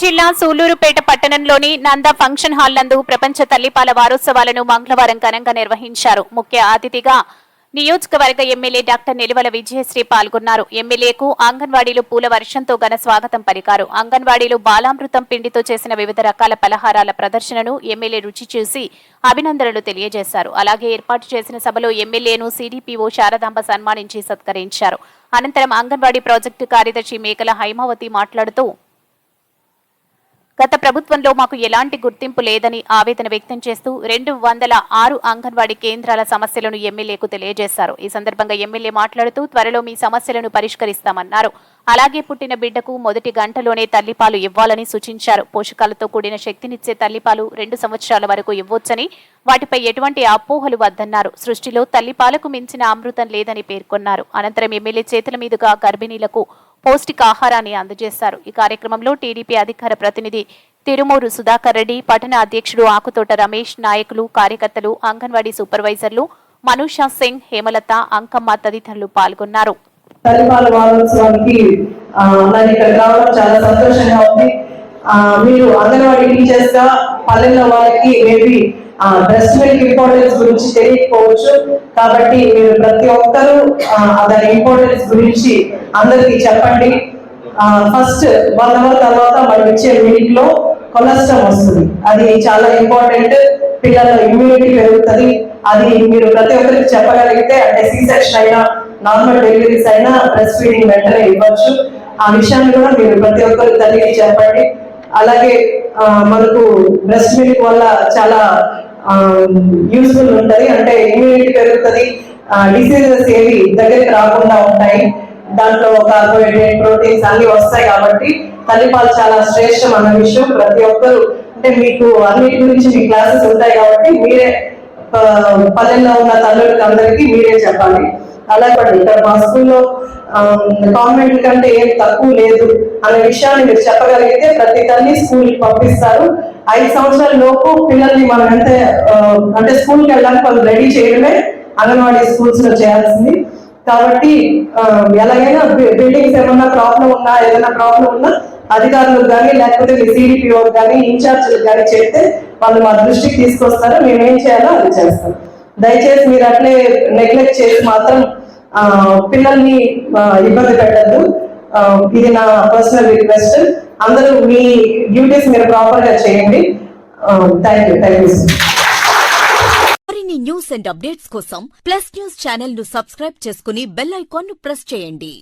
జిల్లా సూలూరుపేట పట్టణంలోని నంద function hall నందు ప్రపంచ తల్లిపాల వారోత్సవాలను మంగళవారం ఘనంగా నిర్వహించారు. ముఖ్య అతిథిగా నియోజకవర్గ ఎమ్మెల్యే డాక్టర్ నిలువల విజయశ్రీ పాల్గొన్నారు. ఎమ్మెల్యేకు అంగన్వాడీలు పూల వర్షంతో ఘన స్వాగతం పలికారు. అంగన్వాడీలు బాలామృతం పిండితో చేసిన వివిధ రకాల పలహారాల ప్రదర్శనను ఎమ్మెల్యే రుచి చూసి అభినందనలు తెలియజేశారు. అలాగే ఏర్పాటు చేసిన సభలో ఎమ్మెల్యేను సిడిపిఓ శారదాంబ సన్మానించి సత్కరించారు. అనంతరం అంగన్వాడీ ప్రాజెక్టు కార్యదర్శి మేకల హైమావతి మాట్లాడుతూ గత ప్రభుత్వంలో మాకు ఎలాంటి గుర్తింపు లేదని ఆవేదన వ్యక్తం చేస్తూ రెండు వందల ఆరు అంగన్వాడీ కేంద్రాల సమస్యలను ఎమ్మెల్యేకు తెలియజేశారు. ఈ సందర్భంగా ఎమ్మెల్యే మాట్లాడుతూ త్వరలో మీ సమస్యలను పరిష్కరిస్తామన్నారు. అలాగే పుట్టిన బిడ్డకు మొదటి గంటలోనే తల్లిపాలు ఇవ్వాలని సూచించారు. పోషకాలతో కూడిన శక్తినిచ్చే తల్లిపాలు రెండు సంవత్సరాల వరకు ఇవ్వొచ్చని వాటిపై ఎటువంటి అపోహలు వద్దన్నారు. సృష్టిలో తల్లిపాలకు మించిన అమృతం లేదని పేర్కొన్నారు. అనంతరం ఎమ్మెల్యే చేతుల మీదుగా గర్భిణీలకు పౌష్టికాహారాన్ని అందజేశారు. ఈ కార్యక్రమంలో టీడీపీ అధికార ప్రతినిధి తిరుమూరు సుధాకర్ రెడ్డి పట్టణ అధ్యక్షుడు ఆకుతోట రమేష్ నాయకులు కార్యకర్తలు అంగన్వాడీ సూపర్వైజర్లు మనుషా సింగ్ హేమలత అంకమ్మ తదితరులు పాల్గొన్నారు. తల్లిపాల వారోత్సవానికి ఇక్కడ రావడం చాలా సంతోషంగా ఉంది. మీరు అంగన్వాడీ టీచర్స్గా పల్లెల్లో వాళ్ళకి మేబీ బ్రెస్ట్ మిల్క్ ఇంపార్టెన్స్ గురించి తెలియకపోవచ్చు. కాబట్టి మీరు ప్రతి ఒక్కరూ దాని ఇంపార్టెన్స్ గురించి అందరికీ చెప్పండి. ఫస్ట్ వన్ అవర్ తర్వాత మనం ఇచ్చే మిల్క్లో కొలెస్ట్రాల్ వస్తుంది. అది చాలా ఇంపార్టెంట్ పిల్లల ఇమ్యూనిటీ పెరుగుతుంది. అది మీరు ప్రతి ఒక్కరికి చెప్పగలిగితే అంటే సీ సెక్షన్ అయినా నార్మల్ డెలివరీస్ అయినా బ్రెస్ట్ ఫీడింగ్ వెంటనే ఇవ్వచ్చు. ఆ విషయాన్ని కూడా మీరు ప్రతి ఒక్కరు తల్లికి చెప్పండి. అలాగే మనకు బ్రెస్ట్ మిల్క్ వల్ల చాలా యూస్ఫుల్ ఉంటది. అంటే ఇమ్యూనిటీ పెరుగుతుంది. డిసీజెస్ ఏవి దగ్గరికి రాకుండా ఉంటాయి. దాంట్లో కార్బోహైడ్రేట్ ప్రోటీన్స్ అన్ని వస్తాయి కాబట్టి తల్లిపాలు చాలా శ్రేష్టం అన్న విషయం ప్రతి ఒక్కరు. అంటే మీకు అన్నిటి గురించి మీ క్లాసెస్ ఉంటాయి కాబట్టి మీరే పల్లెల్లో ఉన్న తల్లులకి అందరికీ మీరే చెప్పాలి. అలాగే ఇక్కడ మా స్కూల్లో కాన్వెంట్ కంటే ఏం తక్కువ లేదు అనే విషయాన్ని మీరు చెప్పగలిగితే ప్రతి తల్లి స్కూల్కి పంపిస్తారు. ఐదు సంవత్సరాల లోపు పిల్లల్ని మనం ఎంత అంటే స్కూల్కి వెళ్ళడానికి వాళ్ళు రెడీ చేయడమే అంగన్వాడీ స్కూల్స్లో చేయాల్సింది. కాబట్టి ఎలాగైనా బిల్డింగ్స్ ఏమన్నా ప్రాబ్లం ఉన్నా ఏదైనా ప్రాబ్లం ఉన్నా అధికారులకు కానీ లేకపోతే మీ సిడిపిఓ కానీ ఇన్ఛార్జీలకు కానీ చెప్తే వాళ్ళు మా దృష్టికి తీసుకొస్తారు మేము ఏం చేయాలో అది చేస్తాం. దయచేసి మీరు అట్లే నెగ్లెక్ట్ చేసి మాత్రం పిల్లల్ని ఇబ్బంది పెట్టద్దు. ఇది నా పర్సనల్ రిక్వెస్ట్ అందరూ మీ డ్యూటీస్ మీరు ప్రాపర్గా చేయండి. థ్యాంక్ యూ థ్యాంక్ యూ మరిన్ని న్యూస్ అండ్ అప్డేట్స్ కోసం ప్లస్ న్యూస్ ఛానల్ను సబ్స్క్రైబ్ చేసుకుని బెల్ ఐకాన్ను ప్రెస్ చేయండి.